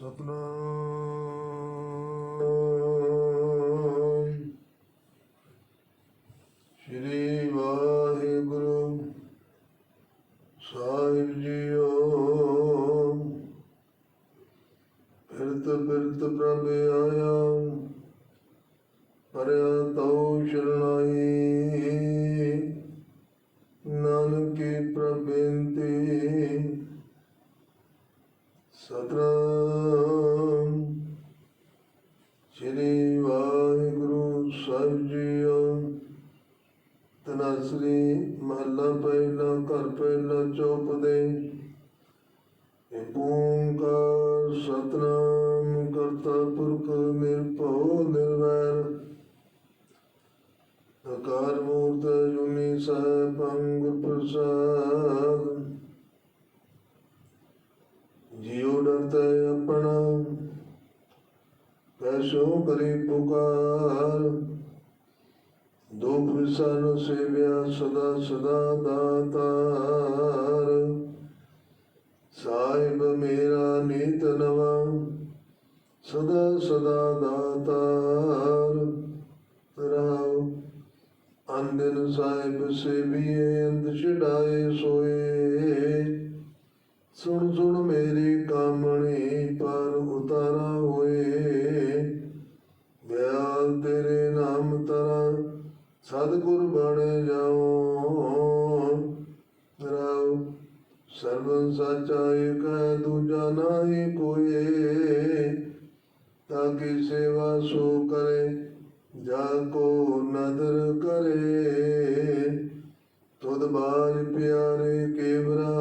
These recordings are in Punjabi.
ਸਤਨਾਮ। ਸ੍ਰੀ ਵਾਹਿਗੁਰੂ ਸਾਹਿਬ ਜੀਓ ਫਿਰਤ ਫਿਰਤ ਪ੍ਰਭ ਆਇਆ। ਪਰਿਆ ਤਉ ਸ਼ਰਣਾਈ। ਨਾਨਕੇ ਪ੍ਰਬੇਨਤੀ ਸਤਰਾ ਸ੍ਰੀ ਵਾਹਿਗੁਰੂ ਸਾਹਿਬ ਜੀਓ ਤਨਾਸਰੀ ਮਹੱਲਾ ਪਹਿਲਾ, ਘਰ ਪਹਿਲਾ ਚੌਪਦੇ ਏਕ ਓੰਕਾਰ ਸਤਨਾਮ ਕਰਤਾ ਪੁਰਖ ਨਿਰਭਉ ਨਿਰਵੈਰ। ਅਕਾਰ ਮੂਰਤ ਜੁਨੀ ਸੈਭੰ ਗੁਰ ਪ੍ਰਸਾਦ। ਜਿਉ ਡਰਤੇ ਆਪਣਾ ਕੈਸੋ ਕਰੀ ਪੁਕਾਰ। ਦੁਖ ਵਿਸਨ ਸੇਵਿਆ ਸਦਾ ਸਦਾ ਦਾਤਾਰ। ਸਾਹਿਬ ਮੇਰਾ ਨੀਤ ਨਵਾ, ਸਦਾ ਸਦਾ ਦਾਤਾਰ। ਰਾਉ ਅੰਦਨ ਸਾਹਿਬ ਸੇਵੀਏ ਅੰਤ ਛਡਾਏ ਸੋਏ। ਸੁਣ ਸੁਣ ਮੇਰੀ ਕਾਮਣੀ ਪਰ ਉਤਾਰਾ ਹੋਏ। ਬਿਆਲ ਤੇਰੇ ਨਾਮ ਤਰਾ ਸਤਿਗੁਰ ਬਣ ਜਾਓ। ਰਾਉ ਸਰਬੰ ਸਾਚਾ ਏਕ ਹੈ, ਦੂਜਾ ਨਾਹੀ ਕੋਏ ਤਾਂ ਕੀ ਸੇਵਾ ਸੋ ਕਰੇ, ਜਾ ਕੋ ਨਦਰ ਕਰੇ। ਤੁਧ ਬਾਜ ਪਿਆਰੇ ਕੇਵਰਾ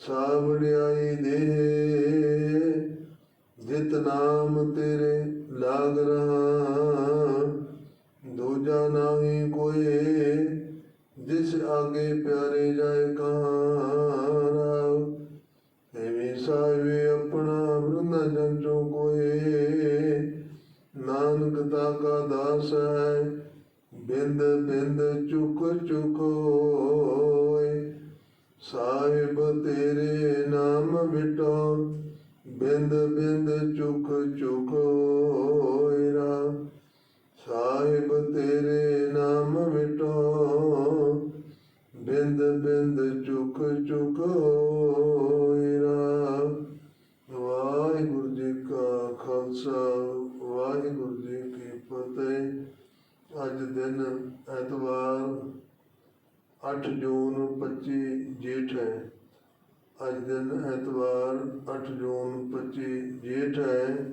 ਸਾਵੜਿਆਈ ਦੇ ਜਿਤ ਨਾਮ ਤੇਰੇ ਲਾਗ ਰਹਾ। ਦੂਜਾ ਨਾਹੀ ਕੋਏ, ਜਿਸ ਆਗੇ ਪਿਆਰੇ ਜਾਏ ਕਹਾਰਾ। ਐਵੇਂ ਸਾਹਿਬੇ ਆਪਣਾ ਬ੍ਰਹਮ ਜਨ ਚੋ ਕੋਏ, ਨਾਨਕ ਤਾ ਕਾ ਦਾਸ ਹੈ, ਬਿੰਦ ਬਿੰਦ ਚੁਕ ਚੁਕ ਹੋਏ। ਸਾਹਿਬ ਤੇਰੇ ਨਾਮ ਮਿਟੋ ਬਿੰਦ ਬਿੰਦ ਚੁਕ ਚੁਕ ਹੋਇਰਾ ਸਾਹਿਬ ਤੇਰੇ ਨਾਮ ਮਿਟੋ। ਬਿੰਦ ਬਿੰਦ ਚੁਕ ਚੁਕ ਹੋਇਰਾ। ਵਾਹਿਗੁਰੂ ਜੀ ਕਾ ਖਾਲਸਾ, ਵਾਹਿਗੁਰੂ ਜੀ ਕੀ ਫਤਿਹ। ਅੱਜ ਦਿਨ ਐਤਵਾਰ 8 ਜੂਨ 25 ਜੇਠ ਹੈ। ਅੱਜ ਦਿਨ ਐਤਵਾਰ 8 ਜੂਨ 25 ਜੇਠ ਹੈ।